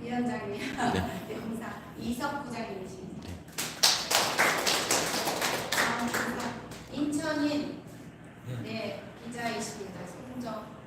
위원장님, 네. 네, 이석 부장님이십니다. 네. 아, 인천인 네. 네, 기자이십니다. 송정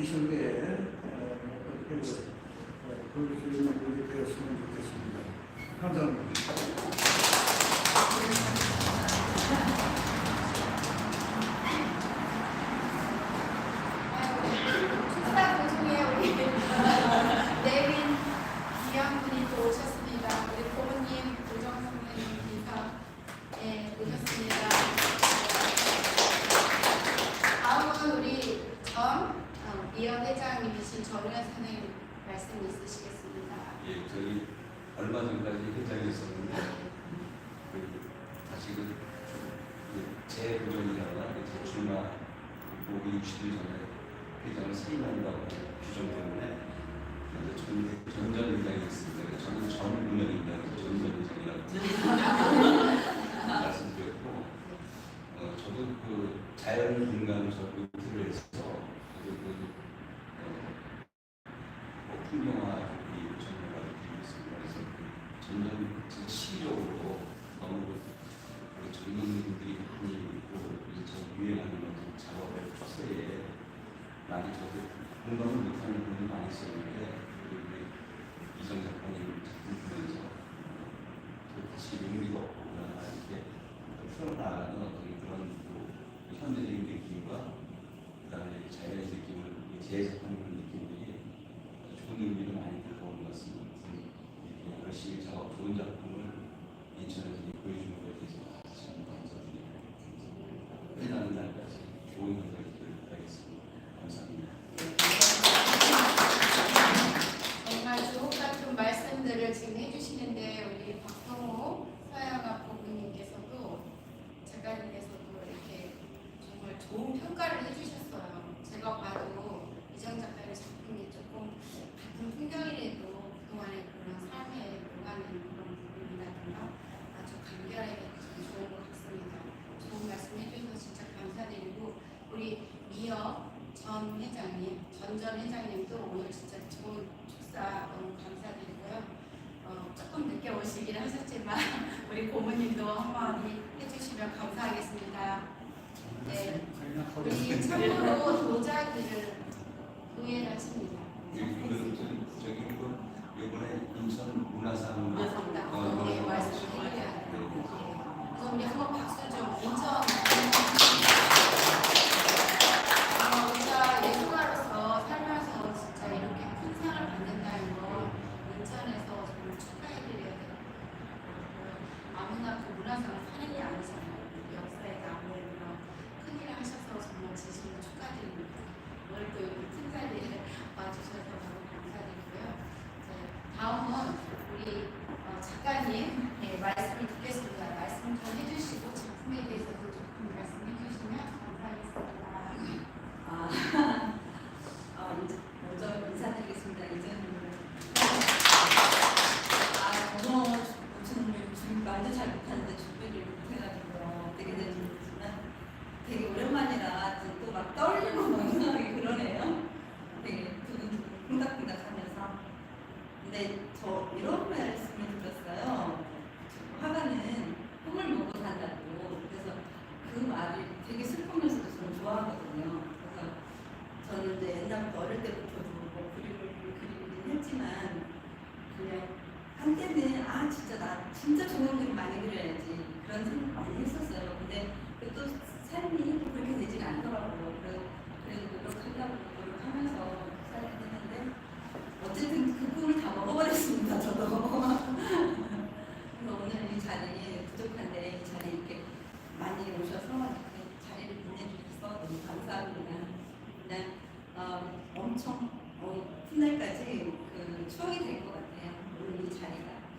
이승배의 그리고 볼수 있는 분이 되었으면 좋겠습니다. 감사합니다. 많이 해주시면 감사하겠습니다. 네, 우리 참고로 도자기를 구해를 하십니다. 네, 이번에 인천 문화상 문화상당 어, 네, 말씀드려야 돼요. 네. 그럼 한번 박수 좀 인천 sana resultadito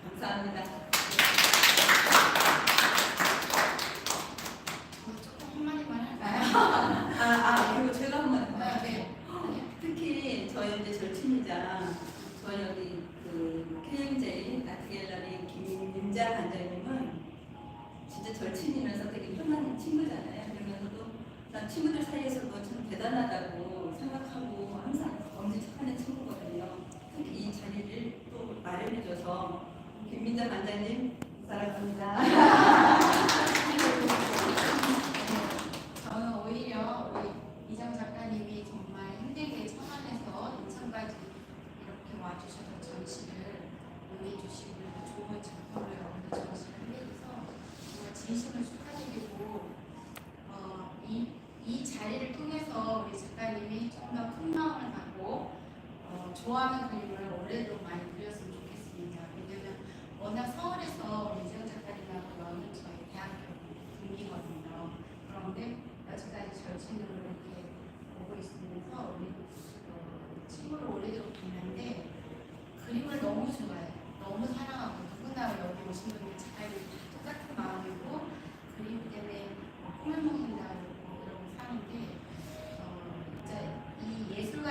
谢谢大家。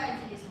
ругаетесь.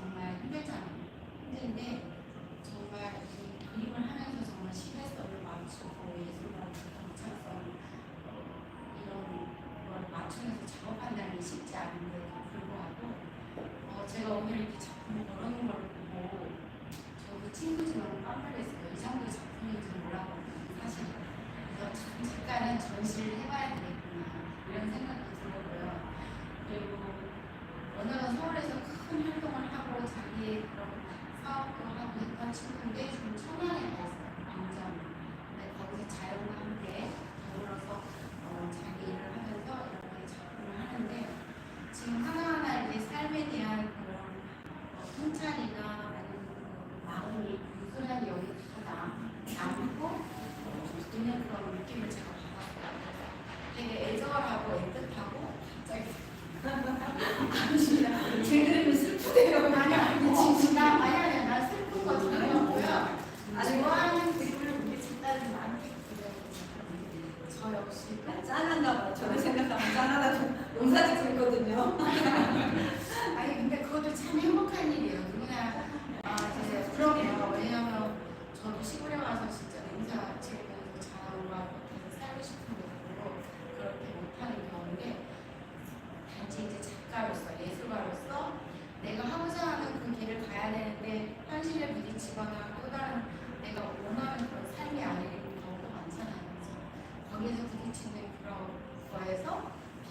대해서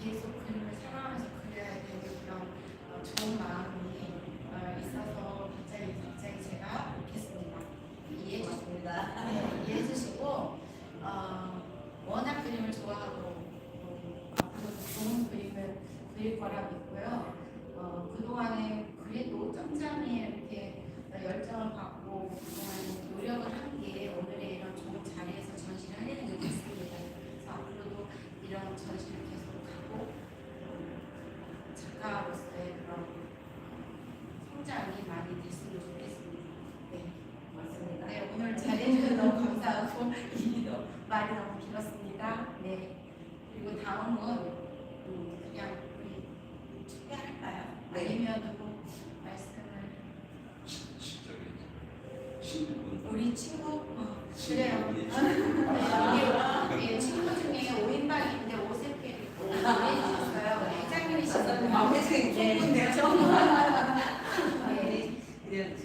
계속 그림을 사랑하면서 그려야 되는 그런 어, 좋은 마음 중요하다고 말씀을 우리 친구 어, 그래요. 네, 친구 예, 중에 5인방인데 5세끼 있어요. 회장님이시거든요. 아, 회장님. 아, 예. 네.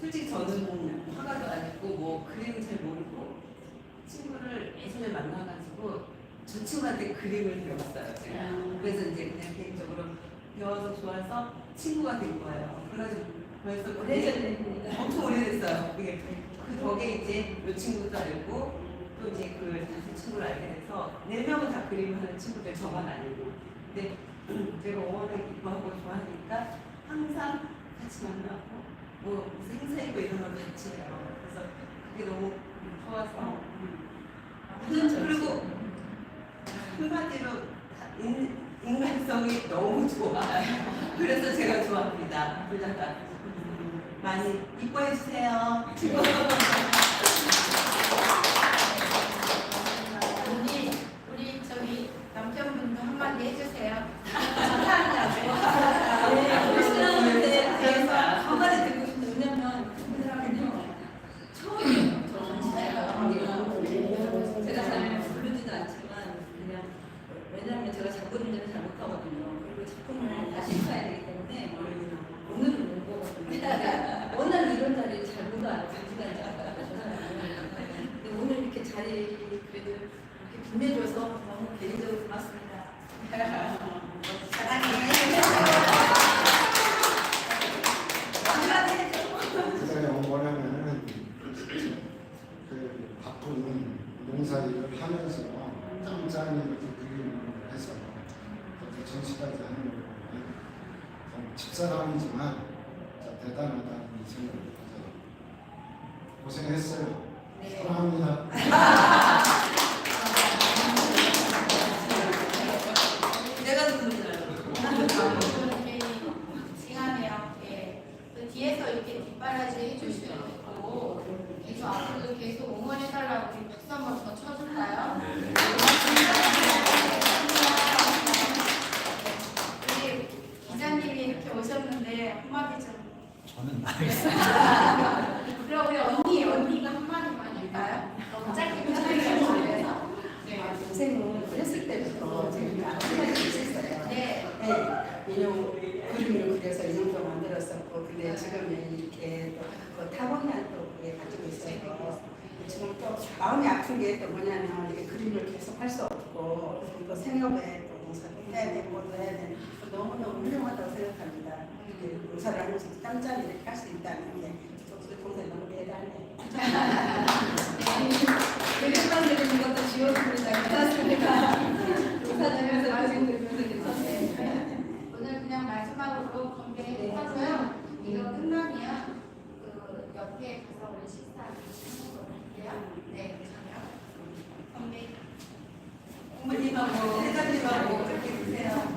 솔직히 저는 화가도 아니고 뭐 그림을 잘 모르고 친구를 예전에 만나가지고 저 친구한테 그림을 배웠어요. 제가. 배워서 좋아서 친구가 된 거예요. 그래가지고 벌써 오래됐습니다. 엄청 오래됐어요. 그 덕에 이제 이 친구도 알고 또 이제 그 다시 친구를 알게 돼서 네 명은 다 그림을 하는 친구들 저만 아니고 근데 제가 워낙 기뻐하고 좋아하니까 항상 같이 만나고 뭐 무슨 행사 있고 이런 걸 같이 해요. 그래서 그게 너무 좋아서 음. 음. 그리고 음. 한마디로 인, 인간성이 너무 좋아요. 그래서 제가 좋아합니다. 불자가 많이 이뻐해 주세요. 우리 우리 저기 남편분도 한마디 해주세요. 감사합니다. 네, 크리스마스에 대해서 한마디 듣고 싶은데 왜냐면 그분들하고는 처음이에요. 저는 진짜 제가 잘 부르지도 않지만 그냥 왜냐하면 제가 작품 운전을 잘 못하거든요. 그리고 작품을 다시 봐야 되기 때문에 오늘은 못 보거든요. 워낙 이런 자리 잘 못 알아. 자기가 이제 근데 오늘 이렇게 자리 그래도 빛내줘서 너무 개인적으로 고맙습니다. 한마디 해줘. 제가 뭐냐면은 그 바쁜 농사일을 하면서 짬짬이 이렇게 그림을 해서 그렇게 전시까지 하는 걸 보면 참 집사람이지만 진짜 대단하다는 생각을 가져요. 고생했어요. 네. 사랑합니다. 내가 누군지 알고. 이렇게 칭하네요. 예. 그 뒤에서 이렇게 뒷바라지 해주시고 계속 앞으로도 계속 응원해달라고 우리 박수 한번 더 쳐줄까요? 네. 우리 기자님이 이렇게 오셨는데 한마디 좀. 저는 그럼 우리 언니, 언니가 한마디만 할까요? 너무 짧게 부탁드려요. 네. 동생은 어렸을 때부터 제가 한마디 있었어요. 네. 네, 인형 그림을 그려서 인형도 만들었었고, 근데 지금은 이렇게 또 타고난 또 그게 가지고 있어요. 지금 또 마음이 아픈 게 또 뭐냐면 이게 그림을 계속 할 수 없고 또 생업에 또 농사도 해야 되고 뭐도 해야 되고 너무너무 훌륭하다고 생각합니다. 이렇게 농사를 하면서 짬짬이 이렇게 할 수 있다는 게 우리 동생 너무 대단해. 그림만 그리는 것도 지워집니다. 괜찮습니다. 농사지면서 그림 것도 괜찮습니다. 오늘 그냥 마지막으로 건배 하고요. 이거 끝나면 그 옆에 가서 우리 식사 하는 걸로 할게요. 네. 건배. 부모님하고 회장님하고 그렇게 드세요.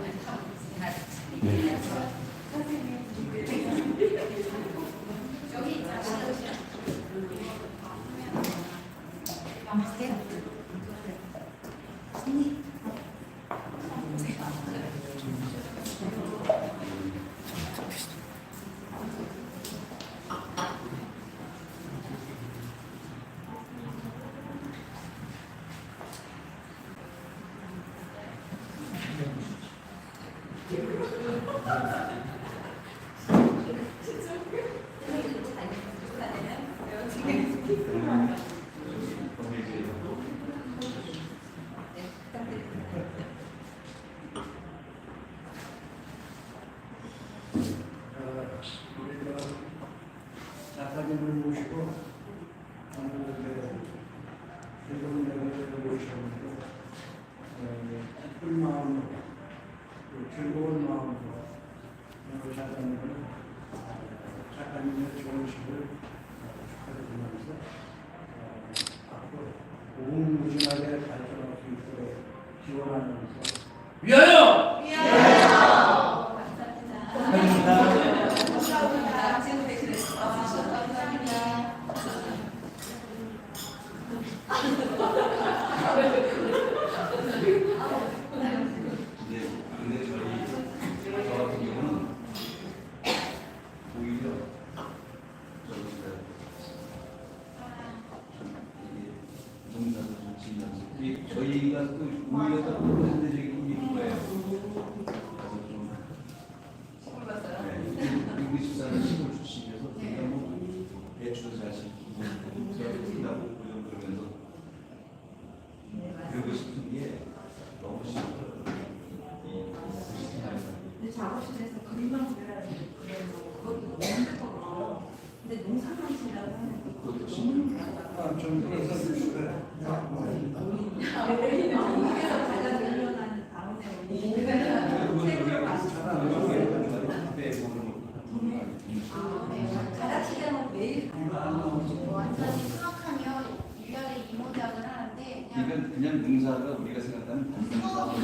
능사가 우리가 생각하는 반명사.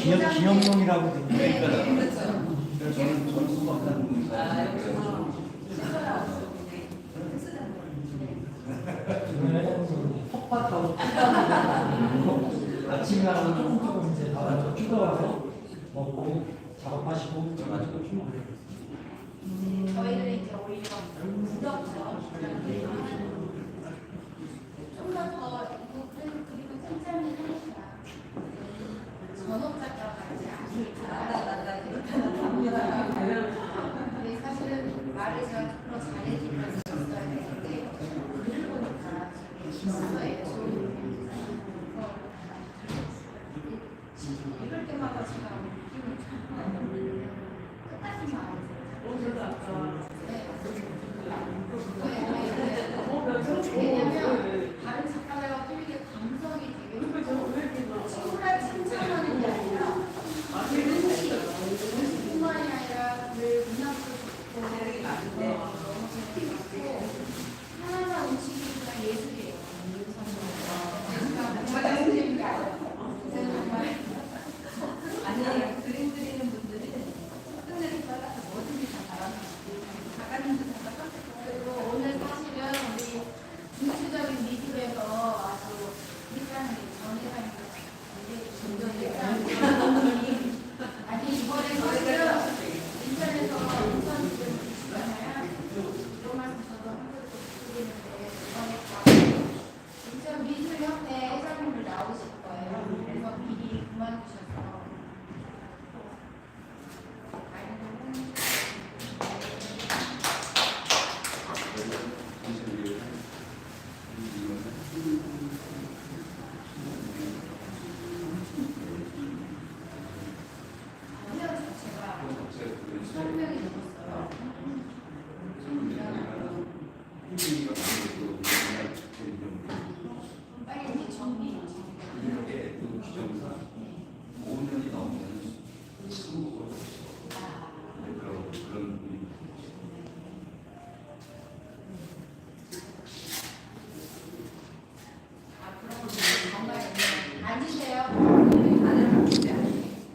기념 네. 기념용이라고 되는데. 네. 그렇죠. 그러니까 저는 저는 소박한 능사. 헛바타고 아, 네. 아침에 나가서 조금 조금 이제 다 추가와서 먹고 작업하시고 가지고 춤을 음, 저희는 이제 오히려 무덤처럼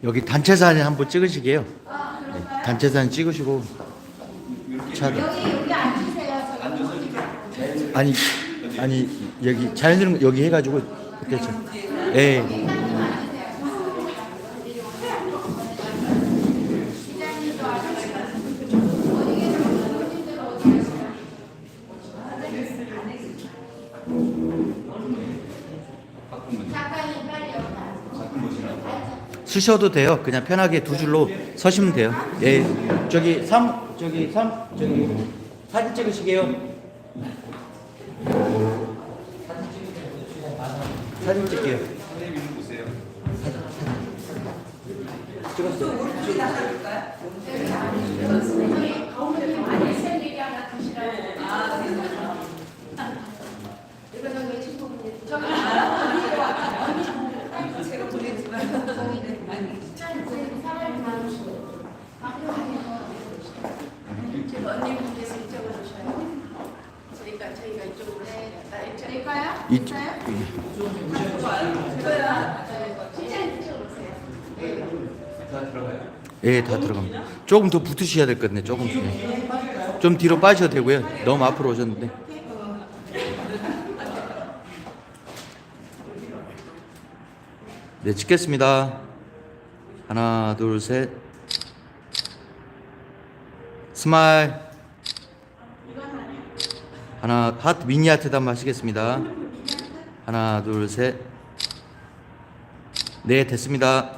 여기 단체 사진 한번 찍으시게요. 네, 단체 사진 찍으시고 차를 아니 아니 여기 자연스러운 여기 해가지고 그때 예. 예. 주셔도 돼요. 그냥 편하게 두 줄로 서시면 돼요. 예. 저기 삼 저기 삼 저기 사진 찍으시게요. 사진 찍게요. 사진 찍었어요. 이, 예, 다 들어갑니다. 조금 더 붙으셔야 될 것 같네, 조금. 더. 좀 뒤로 빠셔도 되고요. 너무 앞으로 오셨는데. 네, 찍겠습니다. 하나, 둘, 셋. 스마일. 하나, 하트, 미니 하트도 마시겠습니다. 하나, 둘, 셋. 네, 됐습니다.